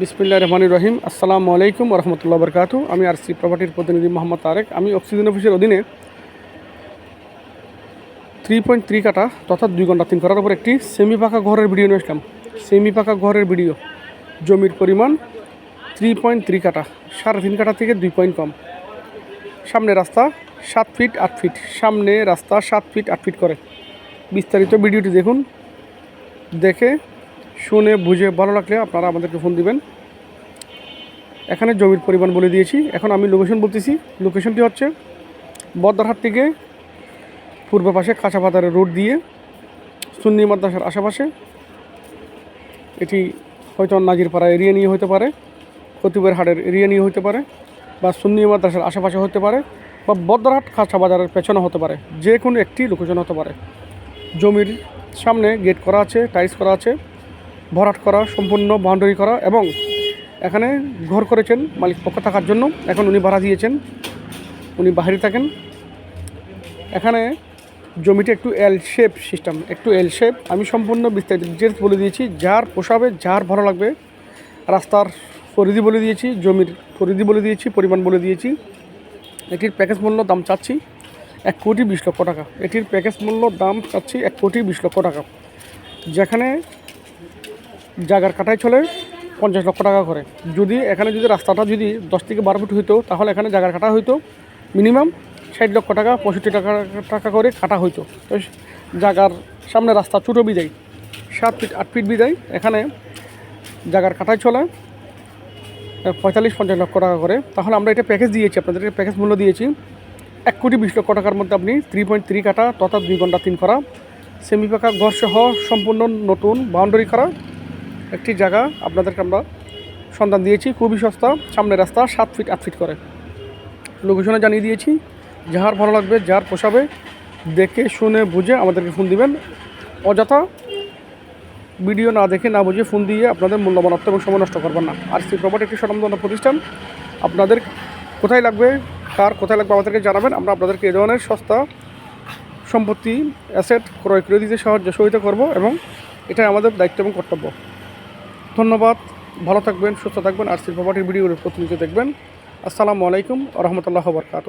বিসমিল্লা রহমান রহিম। আসসালামু আলাইকুম রহমতুল্লাহ বরকাতু আমি আর সি প্রপার্টির প্রতিনিধি মোহাম্মদ তারেক। আমি অক্সিজেন অফিসের অধীনে থ্রি পয়েন্ট থ্রি কাটা তথা দুই ঘণ্টা তিন করার উপর একটি সেমি পাকা ঘরের ভিডিও নিয়ে আসলাম। সেমি পাকা ঘরের ভিডিও জমির পরিমাণ থ্রি পয়েন্ট থ্রি কাটা। সাড়ে তিন কাটা থেকে দুই পয়েন্ট কম। সামনে রাস্তা সাত ফিট আট ফিট সামনে রাস্তা সাত ফিট আট ফিট করে। বিস্তারিত ভিডিওটি দেখুন। দেখে শুনে, বুঝে ভালো লাগলে আপনারা আমাদেরকে ফোন দিবেন। এখানে জমির পরিমাণ বলে দিয়েছি। এখন আমি লোকেশন বলতেছি। লোকেশনটি হচ্ছে বদ্রাহাট থেকে পূর্ব পাশে কাঁচা বাজারের রোড দিয়ে সুন্নি মাদ্রাসার আশেপাশে। এটি হয়তো নাজিরপাড়া এরিয়া নিয়ে হতে পারে কতিবের হাটের এরিয়া নিয়ে হতে পারে বা সুন্নি মাদ্রাসার আশেপাশে হতে পারে বা বদ্রাহাট কাঁচা বাজারের পেছনে হতে পারে। যে কোনো একটি লোকেশন হতে পারে। জমির সামনে গেট করা আছে টাইলস করা আছে। ভরাট করা, সম্পূর্ণ বাউন্ডারি করা এবং এখানে ঘর করেছেন মালিক পক্ষ থাকার জন্য। এখন উনি ভাড়া দিয়েছেন। উনি বাহিরে থাকেন। এখানে জমিটা একটু এল শেপ সিস্টেম একটু এল শেপ আমি সম্পূর্ণ বিস্তারিত ডিটেলস বলে দিয়েছি। যার পোষাবে যার ভালো লাগবে, রাস্তার পরিধি বলে দিয়েছি, জমির পরিধি বলে দিয়েছি, পরিমাণ বলে দিয়েছি। এটির প্যাকেজ মূল্য দাম চাচ্ছি এক কোটি বিশ লক্ষ টাকা। এটির প্যাকেজ মূল্য দাম চাচ্ছি এক কোটি বিশ লক্ষ টাকা। যেখানে জায়গার কাটাই চলে পঞ্চাশ লক্ষ টাকা করে। যদি এখানে যদি রাস্তাটা যদি দশ থেকে বারো ফুট হইতো, তাহলে এখানে জায়গার কাটা হইতো। মিনিমাম ষাট লক্ষ টাকা, পঁয়ষট্টি টাকা টাকা করে কাটা হইতো। তো জায়গার সামনে রাস্তা ছোটো বিদায়, সাত ফিট, আট ফিট বিদায়। এখানে জায়গার কাটাই চলে পঁয়তাল্লিশ, পঞ্চাশ লক্ষ টাকা করে। তাহলে আমরা এটা প্যাকেজ দিয়েছি আপনাদেরকে প্যাকেজ মূল্য দিয়েছি। এক কোটি বিশ লক্ষ টাকার মধ্যে আপনি থ্রি পয়েন্ট থ্রি কাটা, তথা দুই ঘণ্টা তিন করা সেমি পাকা ঘর সহ সম্পূর্ণ নতুন বাউন্ডারি করা একটি জায়গা। আপনাদেরকে আমরা সন্ধান দিয়েছি, খুবই সস্তা, সামনে রাস্তা, সাত ফিট আট ফিট করে। লোকেশনে জানিয়ে দিয়েছি, যার ভালো লাগবে, যার পোষাবে, দেখে, শুনে, বুঝে আমাদেরকে ফোন দিবেন। অযথা ভিডিও না দেখে, না বুঝে ফোন দিয়ে আপনাদের মূল্যবান অর্থ এবং সময় নষ্ট করবেন না। আর সি প্রপার্টি একটি স্বনামধন্য প্রতিষ্ঠান। আপনাদের কোথায় লাগবে, কার কোথায় লাগবে আমাদেরকে জানাবেন। আমরা আপনাদেরকে এ ধরনের সস্তা সম্পত্তি অ্যাসেট ক্রয় করে দিতে সাহায্য সহযোগিতা করব এবং এটাই আমাদের দায়িত্ব এবং কর্তব্য। ধন্যবাদ, ভালো থাকবেন, সুস্থ থাকবেন। আর সি প্রপার্টির ভিডিওগুলো প্রতিনিধিত্ব দেখবেন। আসসালামু আলাইকুম রহমতুল্লাহ বরকাত